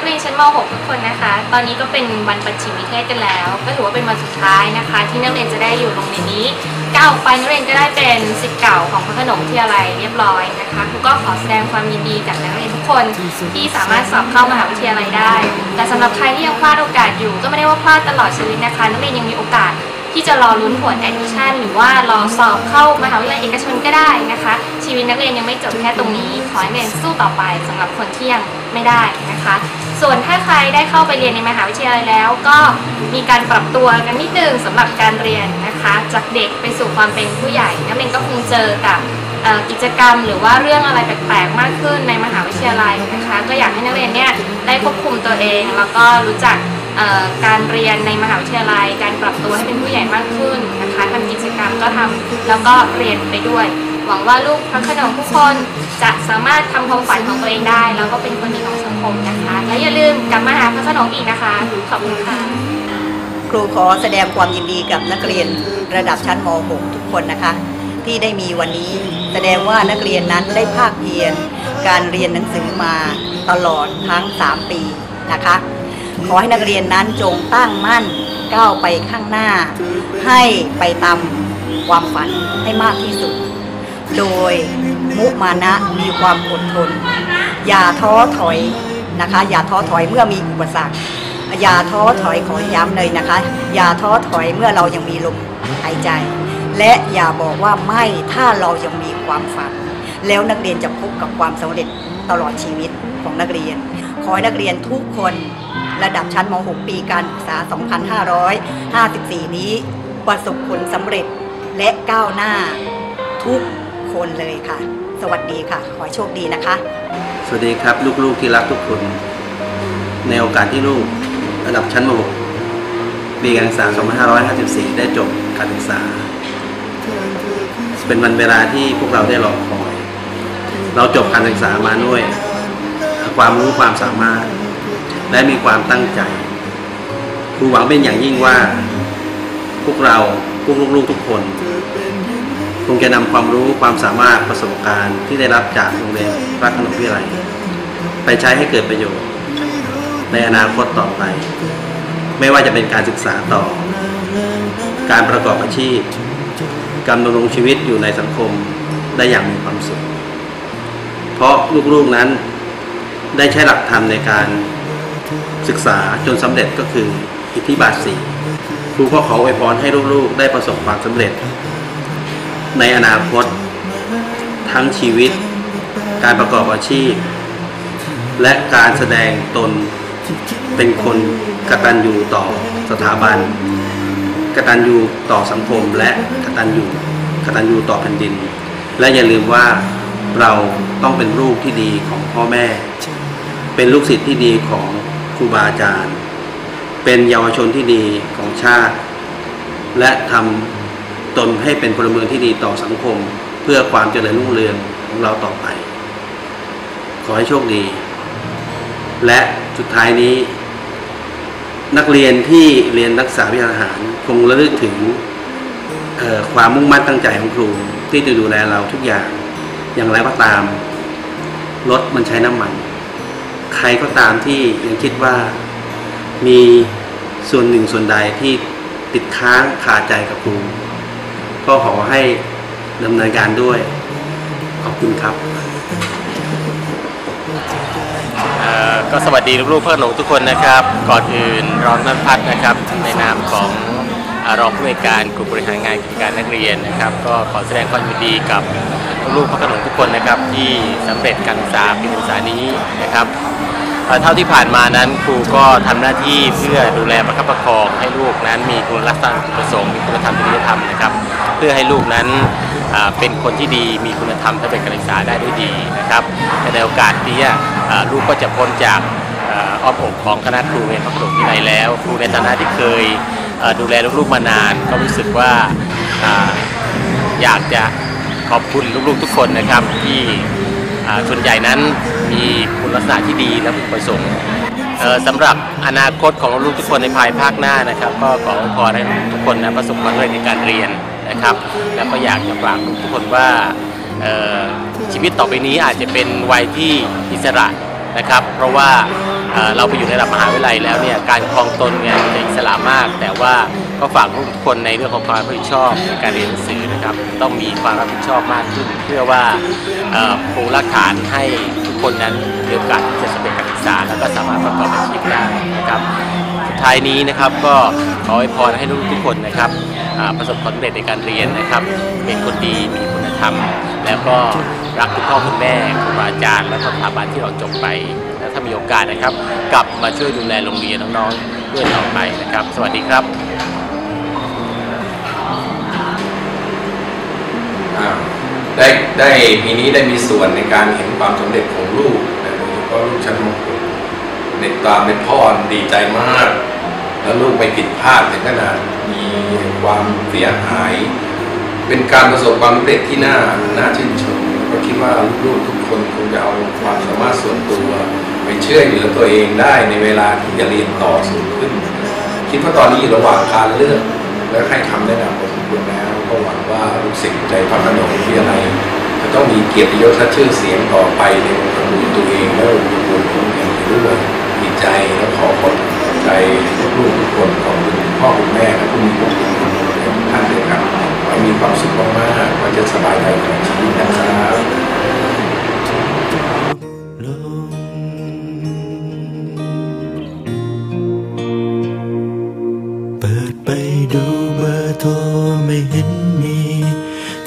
นักเรียนชั้นม .6 ทุกคนนะคะ ตอนนี้ก็เป็นวันประชิมนิเทศกันแล้ว ก็ถือว่าเป็นวันสุดท้ายนะคะ ที่นักเรียนจะได้อยู่โรงเรียนนี้ก้าวออกไปนักเรียนก็ได้เป็นสิทธิ์เก่าของพระโขนงวิทยาลัยเรียบร้อยนะคะครูก็ขอแสดงความยินดีกับนักเรียนทุกคนที่สามารถสอบเข้ามหาวิทยาลัยได้ แต่สำหรับใครที่ยังพลาดโอกาสอยู่ก็ไม่ได้ว่าพลาดตลอดชีวิตนะคะ นักเรียนยังมีโอกาส ที่จะรอลุ้นผลแอดมิชชั่นหรือว่ารอสอบเข้ามหาวิทยาลัยเอกชนก็ได้นะคะ ชีวิตนักเรียนยังไม่จบแค่ตรงนี้ ขอให้เรียนสู้ต่อไปสำหรับคนที่ยังไม่ได้นะคะ ส่วนถ้าใครได้เข้าไปเรียนในมหาวิทยาลัยแล้ว ก็มีการปรับตัวกันนิดนึงสำหรับการเรียนนะคะ จากเด็กไปสู่ความเป็นผู้ใหญ่นักเรียนก็คงเจอกับกิจกรรมหรือว่าเรื่องอะไรแปลกๆมากขึ้นในมหาวิทยาลัยนะคะ ก็อยากให้นักเรียนเนี่ยได้ควบคุมตัวเอง แล้วก็รู้จัก การเรียนในมหาวิทยาลัย การปรับตัวให้เป็นผู้ใหญ่มากขึ้นนะคะทำกิจกรรมก็ทำแล้วก็เรียนไปด้วย หวังว่าลูกพระขนงทุกคนจะสามารถทำความฝันของตัวเองได้ แล้วก็เป็นคนดีของสังคมนะคะ และอย่าลืมกลับมาหาพระขนงอีกนะคะขอบคุณค่ะครูขอแสดงความยินดีกับนักเรียนระดับชั้นม .6 ทุกคนนะคะ ที่ได้มีวันนี้แสดงว่านักเรียนนั้นได้ภาคเพียรการเรียนหนังสือมาตลอดทั้ง 3 ปีนะคะ ขอให้นักเรียนนั้นจงตั้งมั่นก้าวไปข้างหน้า ให้ไปตามความฝันให้มากที่สุด โดยมุมานะมีความอดทน อย่าท้อถอยนะคะ อย่าท้อถอยเมื่อมีอุปสรรค อย่าท้อถอยขอย้ำเลยนะคะ อย่าท้อถอยเมื่อเรายังมีลมหายใจ และอย่าบอกว่าไม่ถ้าเรายังมีความฝัน แล้วนักเรียนจะพบกับความสำเร็จตลอดชีวิตของนักเรียน ขอให้นักเรียนทุกคน ระดับชั้นม .6 ปีการศึกษา 2554 นี้ประสบผลสำเร็จและก้าวหน้าทุกคนเลยค่ะ สวัสดีค่ะ ขอโชคดีนะคะ สวัสดีครับลูกๆที่รักทุกคน ในโอกาสที่ลูกระดับชั้นม .6 ปีการศึกษา 2554 ได้จบการศึกษา เป็นวันเวลาที่พวกเราได้รอคอย เราจบการศึกษามาด้วย ความรู้ความสามารถ และมีความตั้งใจครูหวังเป็นอย่างยิ่งว่า พวกเราพวกลูกๆทุกคน คงจะนำความรู้ความสามารถประสบการณ์ที่ได้รับจากโรงเรียนพระขนงวิทยาลัยไปใช้ให้เกิดประโยชน์ ในอนาคตต่อไป ไม่ว่าจะเป็นการศึกษาต่อ การประกอบอาชีพ การดำรงชีวิตอยู่ในสังคมได้อย่างมีความสุข เพราะลูกๆนั้นได้ใช้หลักธรรมในการ ศึกษาจนสำเร็จก็คืออิทธิบาทสี่ครูก็ขออวยพรให้ลูกๆ ได้ประสบความสำเร็จ ในอนาคต ทั้งชีวิต การประกอบอาชีพ และการแสดงตนเป็นคนกตัญญูต่อสถาบัน กตัญญูต่อสังคมและกตัญญูกตัญญูต่อแผ่นดิน และอย่าลืมว่าเราต้องเป็นลูกที่ดีของพ่อแม่ เป็นลูกศิษย์ที่ดีของ รูบาอาจารย์ เป็นเยาวชนที่ดีของชาติ และทำตนให้เป็นพลเมืองที่ดีต่อสังคม เพื่อความเจริญรุ่งเรืองของเราต่อไป ขอให้โชคดี และสุดท้ายนี้ นักเรียนที่เรียนรักษาวิทยาหารคงระลึกถึงความมุ่งมั่นตั้งใจของครูที่จะดูแลเราทุกอย่างอย่างไรก็ตามรถมันใช้น้ำมัน ใครก็ตามที่ยังคิดว่ามีส่วนหนึ่งส่วนใดที่ติดค้างคาใจกับครูก็ขอให้ดำเนินการด้วย ขอบคุณครับก็สวัสดีลูกๆเพื่อนหนูทุกคนนะครับ ก่อนอื่นรองนันพัฒนะครับ ในนามของอรองผู้ในวยการกลุ่มบริหารงานกิจการนักเรียนนะครับ ก็ขอแสดงความยินดีกับลูกๆพระโขนงทุกคนนะครับ ที่สำเร็จการศึกษาปีการศึกษานี้นะครับ เท่าที่ผ่านมานั้นครูก็ทำหน้าที่เพื่อดูแลประคับประคองให้ลูกนั้นมีคุณลักษณะประสงค์มีคุณธรรมจริยธรรมนะครับเพื่อให้ลูกนั้นเป็นคนที่ดีมีคุณธรรมสำเร็จการศึกษาได้ด้วยดีนะครับในโอกาสนี้อ่ลูกก็จะพ้นจากอ้อมอกของคณะครูเรียนพระขนงวิทยาลัยแล้วครูในฐานะที่เคยดูแลลูกๆมานาน ก็รู้สึกว่าอยากจะขอบคุณลูกๆทุกคนนะครับที่ ส่วนใหญ่นั้นมีคุณลักษณะที่ดีและมีประสงค์สำหรับอนาคตของลูกทุกคนในภายภาคหน้านะครับ ก็ขอขอให้ทุกคนนะประสบความสำเร็จในการเรียนนะครับ แล้วก็อยากจะฝากทุกคนว่าชีวิตต่อไปนี้อาจจะเป็นวัยที่อิสระนะครับ เพราะว่า เราไปอยู่ในระดับมหาวิทยาลัยแล้วเนี่ยการครองตนเนี่ยจะอิสระมาก แต่ว่าก็ฝากทุกคนในเรื่องของความรับผิดชอบการเรียนหนังสือนะครับ ต้องมีความรับผิดชอบมากขึ้น เพื่อว่าปูรากฐานให้ทุกคนนั้นมีโอกาสที่จะสำเร็จการศึกษาแล้วก็สามารถประกอบอาชีพได้นะครับสุดท้ายนี้นะครับก็ขออวยพรให้ลูกทุกคนนะครับประสบความสำเร็จในการเรียนนะครับ เป็นคนดีมีคุณธรรม แล้วก็รักคุณพ่อคุณแม่ครูบาอาจารย์และสถาบันที่เราจบไป มีโอกาสนะครับ กลับมาช่วยดูแลโรงเรียนน้องๆด้วยต่อไปนะครับ สวัสดีครับอ่าได้ได้ปีนี้ได้มีส่วนในการเห็นความสำเร็จของลูกนะโดยเฉพาะลูกชั้นม .6 ในตามเป็นพ่อดีใจมาก แล้วลูกไม่ผิดพลาดถึงขนาดมีความเสียหาย เป็นการประสบความสำเร็จที่น่าน่าชื่นชมก็คิดว่าลูกๆทุกคนคงจะเอาความสามารถส่วนตัว ไปช่วยเหลือตัวเองได้ในเวลาที่จะเรียนต่อสูงขึ้น คิดว่าตอนนี้อยู่ระหว่างการเลือกและให้คำแนะนำพอสมควรแล้วก็หวังว่าลูกศิษย์ในพระขนงวิทยาลัยจะต้องมีเกียรติยศชื่อเสียงต่อไปในวงการเรียนตัวเองและวงการของแห่งด้วยดีใจและขอขอบใจลูกทุกคนของคุณพ่อคุณแม่และผู้มีพระคุณทุกท่านเลยครับขอให้มีความสุขมากๆว่าจะสบายใจกับชีวิตนะครับ